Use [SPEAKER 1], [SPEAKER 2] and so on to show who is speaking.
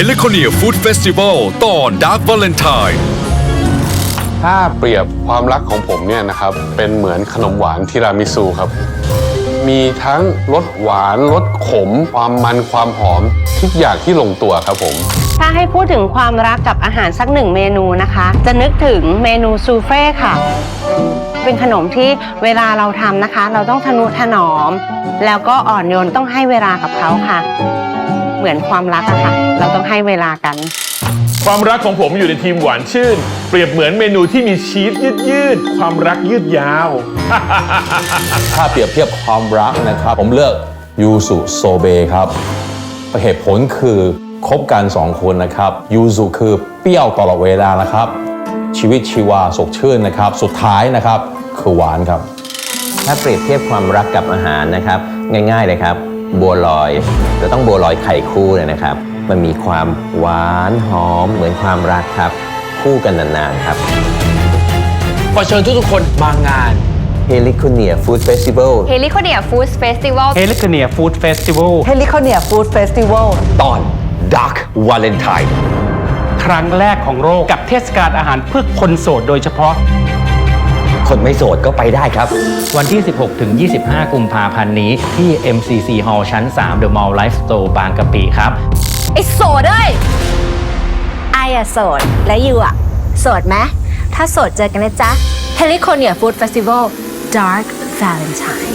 [SPEAKER 1] h e l i c o n i a Food Festival ตอน Dark Valentine
[SPEAKER 2] ถ้าเปรียบความรักของผมเนี่ยนะครับ เป็นเหมือนขนมหวานทีรามิสุครับ มีทั้งรสหวานรสขม ความมันความหอม ทุกอย่างที่ลงตัวครับผม
[SPEAKER 3] ถ้าให้พูดถึงความรักกับอาหารสักหนึ่งเมนูนะคะ จะนึกถึงเมนูซูเฟ่ค่ะ เป็นขนมที่เวลาเราทำนะคะ เราต้องทนุถนอม แล้วก็อ่อนโยนต้องให้เวลากับเขาค่ะ เหมือนความรักอะค่ะ เราต้องให้เวลากัน
[SPEAKER 4] ความรักของผมอยู่ในทีมหวานชื่น เปรียบเหมือนเมนูที่มีชีสยืดยืดๆความรักยืดยาว
[SPEAKER 5] ถ้าเปรียบเทียบความรักนะครับ ผมเลือกยูสุโซเบครับ เหตุผลคือคบกันสองคนนะครับยูสุคือเปรี้ยวตลอดเวลานะครับ ชีวิตชีวาสดชื่นนะครับ สุดท้ายนะครับคือหวานครับ
[SPEAKER 6] ถ้าเปรียบเทียบความรักกับอาหารนะครับ ง่ายๆเลยครับ บัวลอย จะต้องบัวลอยไข่คู่เลยนะครับ มันมีความหวานหอมเหมือนความรักครับ คู่กันนานๆครับ
[SPEAKER 7] ขอเชิญทุกๆคนมางาน
[SPEAKER 6] h e l i c o n i a Food Festival
[SPEAKER 8] เฮลิโคเนียฟู้ดเฟสติวัล
[SPEAKER 9] เฮลิคเนียฟู้ดเฟสติวัล
[SPEAKER 10] เฮลิคอเนียฟู้ดเฟสติวัล
[SPEAKER 7] ตอน Dark Valentine
[SPEAKER 9] ครั้งแรกของโลกกับเทศกาลอาหารเพื่อคนโสดโดยเฉพาะ
[SPEAKER 7] คนไม่โสดก็ไปได้ครับ
[SPEAKER 9] วันที่ 16 ถึง 25 กุมภาพันธ์นี้ที่ MCC Hall ชั้น 3 The Mall Life Store บางกะปิครับ
[SPEAKER 8] ไอโสดเอ้ย
[SPEAKER 11] ไออะโสด และยูอะโสดไหมถ้าโสดเจอกันนะจ๊ะ h e l i c o n i a Food Festival Dark Valentine